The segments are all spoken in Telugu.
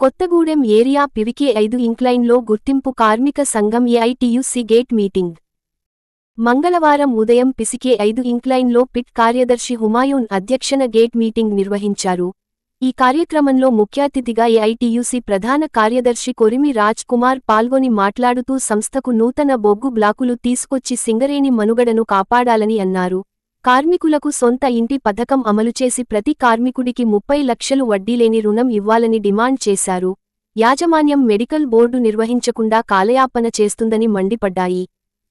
కొత్తగూడెం ఏరియా పివికే ఐదు ఇంక్లైన్లో గుర్తింపు కార్మిక సంఘం ఏఐటియుసి గేట్ మీటింగ్. మంగళవారం ఉదయం పిసికే ఐదు ఇంక్లైన్లో పిట్ కార్యదర్శి హుమాయూన్ అధ్యక్షన గేట్ మీటింగ్ నిర్వహించారు. ఈ కార్యక్రమంలో ముఖ్యాతిథిగా ఏఐటియుసి ప్రధాన కార్యదర్శి కొరిమి రాజ్ కుమార్ పాల్గొని మాట్లాడుతూ సంస్థకు నూతన బొగ్గు బ్లాకులు తీసుకొచ్చి సింగరేణి మనుగడను కాపాడాలని అన్నారు. కార్మికులకు సొంత ఇంటి పథకం అమలుచేసి ప్రతి కార్మికుడికి ముప్పై లక్షలు వడ్డీలేని రుణం ఇవ్వాలని డిమాండ్ చేశారు. యాజమాన్యం మెడికల్ బోర్డు నిర్వహించకుండా కాలయాపన చేస్తుందని మండిపడ్డాయి.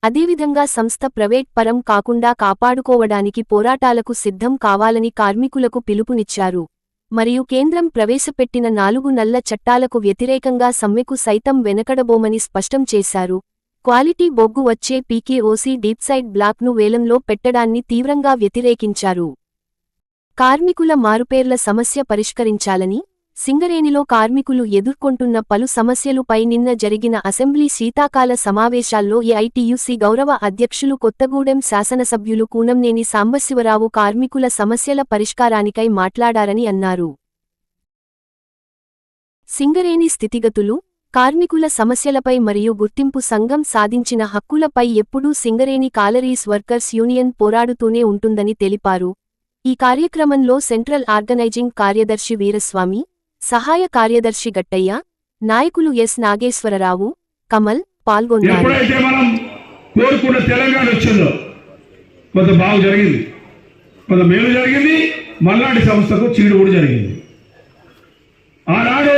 అదేవిధంగా సంస్థ ప్రైవేట్ పరం కాకుండా కాపాడుకోవడానికి పోరాటాలకు సిద్ధం కావాలని కార్మికులకు పిలుపునిచ్చారు. మరియు కేంద్రం ప్రవేశపెట్టిన నాలుగు నల్ల చట్టాలకు వ్యతిరేకంగా సమ్మెకు సైతం వెనకడబోమని స్పష్టం చేశారు. క్వాలిటీ బొగ్గు వచ్చే పీకేఓసీ డీప్సైడ్ బ్లాక్ను వేలంలో పెట్టడాన్ని తీవ్రంగా వ్యతిరేకించారు. కార్మికుల మారుపేర్ల సమస్య పరిష్కరించాలని సింగరేణిలో కార్మికులు ఎదుర్కొంటున్న పలు సమస్యలుపై నిన్న జరిగిన అసెంబ్లీ శీతాకాల సమావేశాల్లో ఏఐటీయూసీ గౌరవ అధ్యక్షులు కొత్తగూడెం శాసనసభ్యులు కూనంనేని సాంబశివరావు కార్మికుల సమస్యల పరిష్కారానికై మాట్లాడారని అన్నారు. సింగరేణి స్థితిగతులు కార్మికుల సమస్యలపై మరియు గుర్తింపు సంఘం సాధించిన హక్కులపై ఎప్పుడూ సింగరేణి కాలరీస్ వర్కర్స్ యూనియన్ పోరాడుతూనే ఉంటుందని తెలిపారు. ఈ కార్యక్రమంలో సెంట్రల్ ఆర్గనైజింగ్ కార్యదర్శి వీరస్వామి సహాయ కార్యదర్శి గట్టయ్య నాయకులు ఎస్. నాగేశ్వరరావు కమల్ పాల్గొన్నారు. ఎప్పుడైతే మనం కోరుకున్న తెలంగాణ వచ్చిందో కొంత బాగు జరిగింది. కొంత మేలు జరిగింది. మల్నాటి సంస్థకు చీడు కూడా జరిగింది. ఆనాడు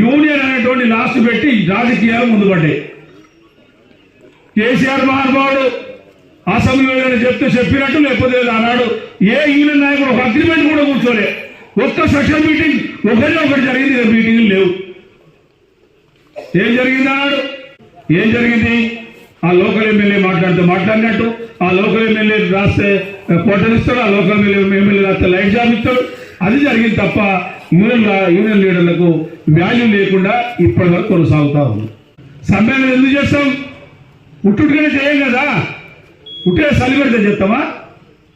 యూనియన్ అనేటువంటి లాస్ట్ పెట్టి రాజకీయాలు ముందుపడ్డాయి. కేసీఆర్ మహానుభావుడు అసెంబ్లీలో చెప్తే చెప్పినట్టు లేకపోతే ఆనాడు ఏ యూనియన్ నాయకుడు ఒక అగ్రిమెంట్ కూడా కూర్చోలేదు ఒక్క సెషన్ మీటింగ్ ఒకటే ఒకటి జరిగింది మీటింగ్ మీటింగ్లు లేవు. ఏం జరిగింది అన్నాడు? ఏం జరిగింది? ఆ లోకల్ ఎమ్మెల్యే మాట్లాడితే మాట్లాడినట్టు. ఆ లోకల్ ఎమ్మెల్యే రాస్తే కోటలు ఇస్తాడు. ఆ లోకల్ ఎమ్మెల్యే రాస్తే లైట్ జాబ్ ఇస్తాడు. అది జరిగింది తప్ప యూనియన్ యూనియన్ లీడర్లకు వాల్యూ లేకుండా ఇప్పటి వరకు కొనసాగుతా ఉంది. సమ్మేళనం ఎందుకు చేస్తాం? ఉట్టుట్టుగానే చేయం కదా. ఉట్టే సలిపెడితే చెప్తామా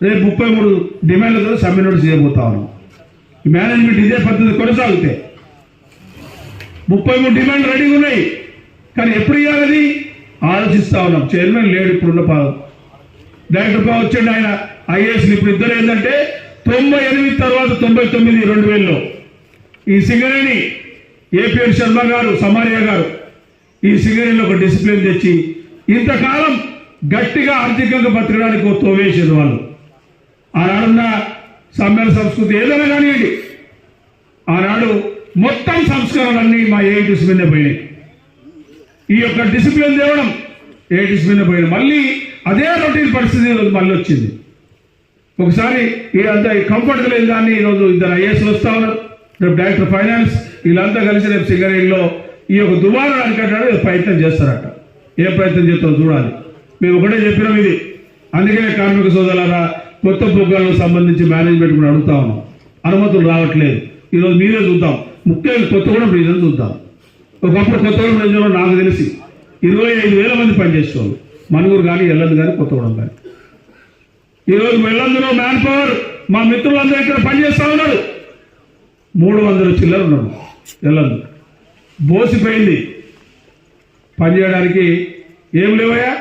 రేపు ముప్పై మూడు డిమాండ్లతో సమ్మె నోటీస్ చేయబోతా ఉన్నాం. మేనేజ్మెంట్ ఇదే పద్ధతి కొనసాగితే ముప్పై మూడు డిమాండ్ రెడీగా ఉన్నాయి. కానీ ఎప్పుడు ఇవ్వాలని ఆలోచిస్తా ఉన్నాం. చైర్మన్ లేడు ఇప్పుడున్న డైరెక్టర్ పా వచ్చాడు ఆయన. ఐఏఎస్ ఇప్పుడు ఇద్దరు ఏంటంటే తొంభై ఎనిమిది తర్వాత తొంభై తొమ్మిది రెండు వేలలో. ఈ సింగరేణి ఏపీఎల్ శర్మ గారు సమారియా గారు ఈ సింగరేణిలో ఒక డిసిప్లిన్ తెచ్చి ఇంతకాలం గట్టిగా ఆర్థికంగా బతకడానికి ఒక తోవేసారు వాళ్ళు. ఆనాడున్న సమ్మేళన సంస్కృతి ఏదైనా కానివ్వండి. ఆనాడు మొత్తం సంస్కరణలన్నీ మా ఏఐటీస్ మీద పోయినాయి. ఈ యొక్క డిసిప్లిన్ తేవడం ఏఐటీస్ మీద పోయినాయి. మళ్ళీ అదే రొటీన్ పరిస్థితి మళ్ళీ వచ్చింది. ఒకసారి ఈ కంఫర్ట్ లేదు దాన్ని ఈరోజు ఇద్దరు ఐఏఎస్ వస్తా ఉన్నారు. రేపు డైరెక్టర్ ఫైనాన్స్ వీళ్ళంతా కలిసి రేపు సింగరేణిలో ఈ యొక్క దుబారా అరికట్టడానికి ప్రయత్నం చేస్తారట. ఏ ప్రయత్నం చేస్తారో చూడాలి. మేము ఒకటే చెప్పినాం ఇది. అందుకనే కార్మిక సోదరులారా కొత్త ప్రోగ్రాంలకు సంబంధించి మేనేజ్మెంట్ కూడా అడుగుతా ఉన్నాం. అనుమతులు రావట్లేదు. ఈరోజు మీరే చూద్దాం. ముఖ్యంగా కొత్తగూడెం రీజన్ చూద్దాం. ఒకప్పుడు కొత్తగూడెం రీజన్లో నాకు తెలిసి ఇరవై ఐదు వేల మంది పనిచేసేవాళ్ళు. మనుగురు కానీ ఎల్లందు కానీ కొత్తగూడెం కానీ ఈరోజు వెళ్ళందులో మ్యాన్ పవర్ మా మిత్రులందరూ ఇక్కడ పనిచేస్తా ఉన్నారు. మూడు వందల చిల్లర ఉన్నాడు ఎల్లందు. బోసిపోయింది. పనిచేయడానికి ఏం లేవయ్యా?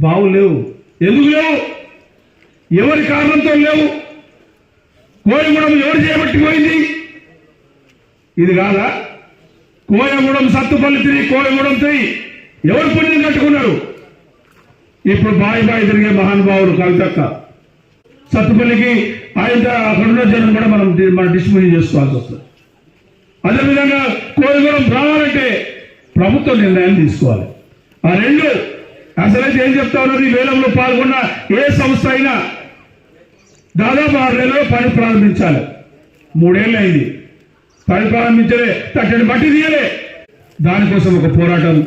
బావులు లేవు. ఎందుకు లేవు? ఎవరి కారణంతో లేవు? కోయగూడెం ఎవరు చేయబట్టి పోయింది ఇది కాదా? కోయగూడెం సత్తుపల్లి తిరిగి కోయగూడెం తిరిగి ఎవరు పుణ్యం కట్టుకున్నారు? ఇప్పుడు బాయి బాయి తిరిగే మహానుభావుడు కవితక్క. సత్తుపల్లికి ఆయన అక్కడున్న జనం కూడా మనం డి- మనం చేసుకోవాల్సి వస్తుంది. అదేవిధంగా కోయగూడెం రావాలంటే ప్రభుత్వ నిర్ణయం తీసుకోవాలి. ఆ రెండు అసలైతే ఏం చెప్తా ఉన్నది ఈ వేలంలో పాల్గొన్న ఏ సంస్థ అయినా దాదాపు ఆరు నెలలో పని ప్రారంభించాలి. మూడేళ్ళు అయింది. పని ప్రారంభించలే తట్టని బట్టి తీయలే. దానికోసం ఒక పోరాటం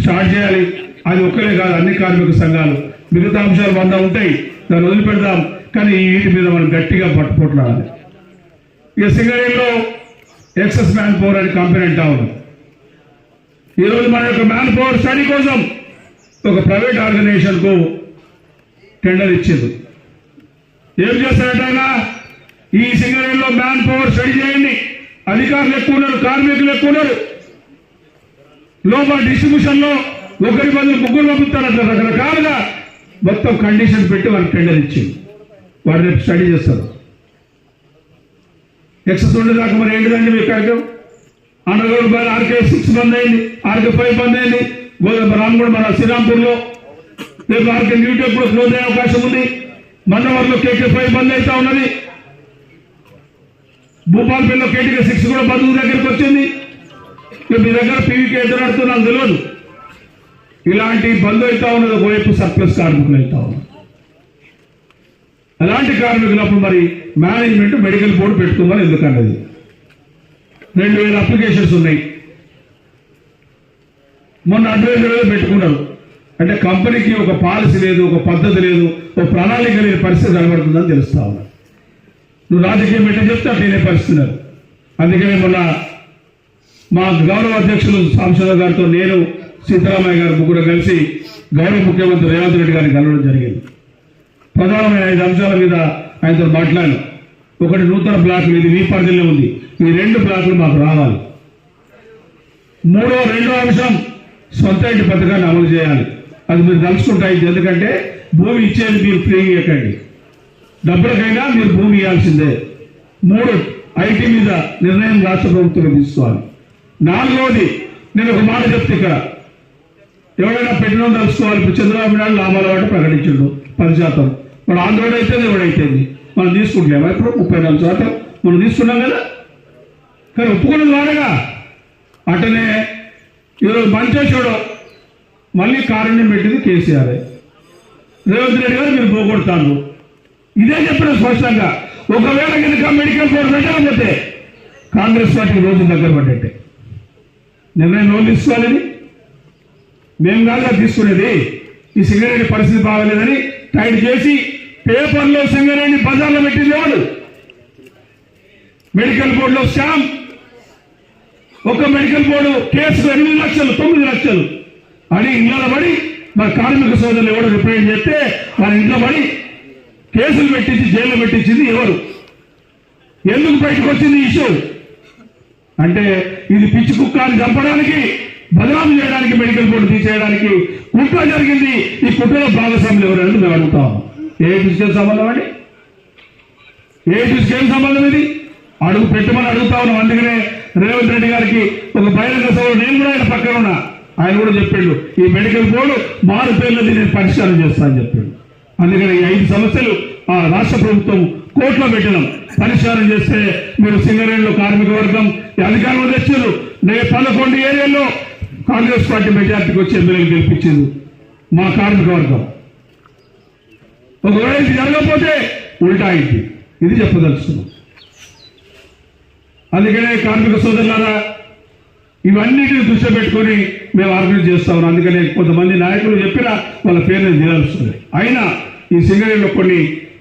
స్టార్ట్ చేయాలి. అది ఒక్కరే కాదు అన్ని కార్మిక సంఘాలు. మిగతా అంశాలు వంద ఉంటాయి. దాన్ని వదిలిపెడదాం. కానీ ఈ వీటి మీద మనం గట్టిగా పట్టుకుంటున్నాం ఇక సింగరేణిలో ఎక్సెస్ మ్యాన్ పవర్ అని కంపెనీ అంటా ఉన్నాం ఈరోజు మన యొక్క మ్యాన్ పవర్ స్టడీ కోసం ఒక ప్రైవేట్ ఆర్గనైజేషన్కు టెండర్ ఇచ్చింది. ఏం చేస్తారట ఆయన? ఈ సింగరేణిలో మ్యాన్ పవర్ స్టడీ చేయండి. అధికారులు ఎక్కువ ఉన్నారు కార్మికులు ఎక్కువ ఉన్నారు. లోపల డిస్ట్రిబ్యూషన్లో ఒకరి బదులు ముగ్గురు పంపుతారు అట్లా రకరకాలుగా. మొత్తం కండిషన్ పెట్టి వాళ్ళకి టెండర్ ఇచ్చింది. వాడు రేపు స్టడీ చేస్తారు ఎక్సెస్ ఉండేదాకా మరి ఏంటిదండి మీ కార్యక్రమం అండర్గ్రౌండ్ బయట ఆర్కే సిక్స్ బంద్ అయింది ఆర్కే ఫైవ్ బంద్ అయింది. గోదావరి కూడా మన శ్రీరాంపూర్లో రేపు ఆర్కే న్యూటెక్ కూడా క్లోజ్ అయ్యే అవకాశం ఉంది. మండవర్లో కేకే ఫైవ్ బంద్ అవుతా ఉన్నది. భూపాల్పల్లిలో కేటీకే సిక్స్ కూడా బంద్ దగ్గరికి వచ్చింది. మీ దగ్గర పీవీకే ఎదురు నాకు తెలియదు. ఇలాంటి బంద్ అవుతా ఉన్నది ఒకవైపు సర్ప్లస్ కార్మికులు అవుతా ఉన్నారు అలాంటి కార్మికులప్పుడు మరి మేనేజ్మెంట్ మెడికల్ బోర్డు పెట్టుకోమని ఎందుకన్నది? రెండు వేల అప్లికేషన్స్ ఉన్నాయి. మొన్న అడ్వైజర్ పెట్టుకున్నారు. అంటే కంపెనీకి ఒక పాలసీ లేదు ఒక పద్ధతి లేదు ఒక ప్రణాళిక లేని పరిస్థితి కనబడుతుందని తెలుస్తా ఉన్నా. నువ్వు రాజకీయం పెట్టే చెప్తే అట్లనే పరిస్థితున్నారు అందుకనే మొన్న మా గౌరవ అధ్యక్షులు సాంసద్ గారితో నేను సీతారామయ్య గారు ముగ్గురు కలిసి గౌరవ ముఖ్యమంత్రి రేవంత్ రెడ్డి గారిని కలవడం జరిగింది. ప్రధానమైన ఐదు అంశాల మీద ఆయనతో మాట్లాడాను. ఒకటి నూతన బ్లాక్లు ఇది మీ పరిధిలో ఉంది. ఈ రెండు బ్లాకులు మాకు రావాలి. మూడో రెండో అంశం సొంత ఇంటి పథకాన్ని అమలు చేయాలి. అది మీరు తలుచుకుంటాయి ఎందుకంటే భూమి ఇచ్చేది మీరు ఫ్రీ ఇవ్వకండి డబ్బులకైనా మీరు భూమి ఇవ్వాల్సిందే మూడు ఐటీ మీద నిర్ణయం రాష్ట్ర ప్రభుత్వం తీసుకోవాలి. నాలుగవది నేను ఒక మాట చెప్తే ఇక్కడ ఎవరైనా పెట్టడం తెలుసుకోవాలి ఇప్పుడు చంద్రబాబు నాయుడు లాభాల వాటి ప్రకటించడు పది శాతం మన ఆంధ్రోడ్ అయితే ఎవడైతేంది మనం తీసుకుంటలేమా ఇప్పుడు? ముప్పై నాలుగు శాతం. మనం తీసుకున్నాం కదా? కానీ ఒప్పుకున్నది వాడగా. అటనే ఈరోజు చూడు మళ్ళీ కారణ్యం పెట్టింది కేసీఆర్. రేవంత్ రెడ్డి గారు మీరు పోగొడతాను ఇదే చెప్పిన స్పష్టంగా ఒకవేళ కనుక మెడికల్ బోర్డు పెట్టకపోతే కాంగ్రెస్ పార్టీ రోజు దగ్గర పడ్డట్టే. నిర్ణయం లోన్ తీసుకోవాలని మేము కాదుగా తీసుకునేది. ఈ సింగరేణి పరిస్థితి బాగలేదని టైట్ చేసి పేపర్లో సింగరేణి బజార్లో పెట్టింది ఎవరు? మెడికల్ బోర్డులో శ్యామ్ ఒక మెడికల్ బోర్డు కేసు ఎనిమిది లక్షలు తొమ్మిది లక్షలు. అని ఇళ్ళ పడి మన కార్మిక సోదరులు ఎవరు రిప్రజెంట్ చేస్తే వాళ్ళ ఇంట్లో పడి కేసులు పెట్టించి జైల్లో పెట్టించింది ఎవరు? ఎందుకు బయటకు వచ్చింది ఇష్యూ అంటే ఇది పిచ్చి కుక్కని చంపడానికి బదనాలు చేయడానికి మెడికల్ బోర్డు తీసేయడానికి కుట్ర జరిగింది. ఈ కుట్రలో భాగస్వాములు ఎవరంటే మేము అడుగుతాం ఏ దృష్టి సంబంధం అండి? ఏ దృష్టికి సంబంధం ఇది? అడుగు పెట్టమని అడుగుతా ఉన్నాం. అందుకనే రేవంత్ రెడ్డి గారికి ఒక బహిరంగ సభలో నేను కూడా ఆయన పక్కన ఉన్నా. ఆయన కూడా చెప్పాడు ఈ మెడికల్ బోర్డు మారు పేర్లది నేను పరిష్కారం చేస్తా అని చెప్పిండు. అందుకని ఈ ఐదు సమస్యలు ఆ రాష్ట్ర ప్రభుత్వం కోట్లో పెట్టడం. పరిష్కారం చేస్తే మీరు సింగరేణిలో కార్మిక వర్గం ఈ అధికారంలో తెచ్చారు. నేను పదకొండు ఏరియాల్లో కాంగ్రెస్ పార్టీ మెజార్టీకి వచ్చి ఎమ్మెల్యేలు గెలిపించింది మా కార్మిక వర్గం. ఒకవేళ ఇది జరగకపోతే ఉల్టా అయింది. ఇది చెప్పదలుచుకున్నాం. అందుకనే కార్మిక సోదరులారా ఇవన్నిటిని దృష్టి పెట్టుకొని మేము ఆర్గనైజ్ చేస్తా. ఉన్నాం అందుకనే కొంతమంది నాయకులు చెప్పినా వాళ్ళ పేరు నేను తీరాల్సింది అయినా ఈ సింగరేణిలో కొన్ని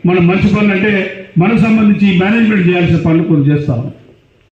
మనం మంచి పనులు అంటే మనకు సంబంధించి మేనేజ్మెంట్ చేయాల్సిన పనులు కొన్ని చేస్తా ఉన్నాం.